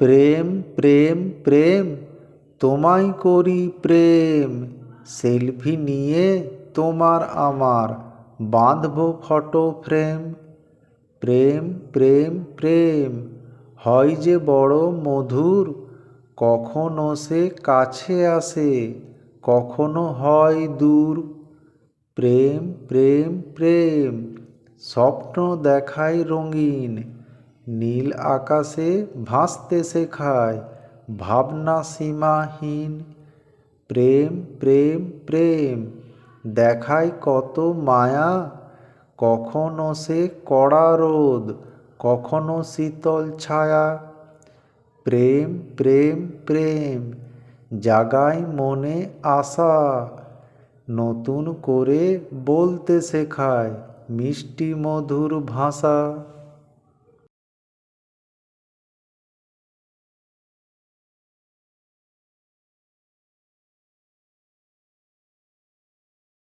প্রেম প্রেম প্রেম, তোমায় করি প্রেম। সেলফি নিয়ে তোমার আমার বাঁধবো ফটো ফ্রেম। প্রেম প্রেম প্রেম, হয় যে বড় মধুর, কখনো সে কাছে আসে, কখনো হয় দূর। প্রেম প্রেম প্রেম, স্বপ্ন দেখায় রঙিন নীল আকাশে ভাসতে শেখায় ভাবনা সীমাহীন প্রেম প্রেম প্রেম, দেখায় কত মায়া? কখনো সে কড়া রোদ, কখনো শীতল ছায়া। প্রেম প্রেম প্রেম, জাগায় মনে আশা, নতুন করে বলতে শেখায় মিষ্টি মধুর ভাষা।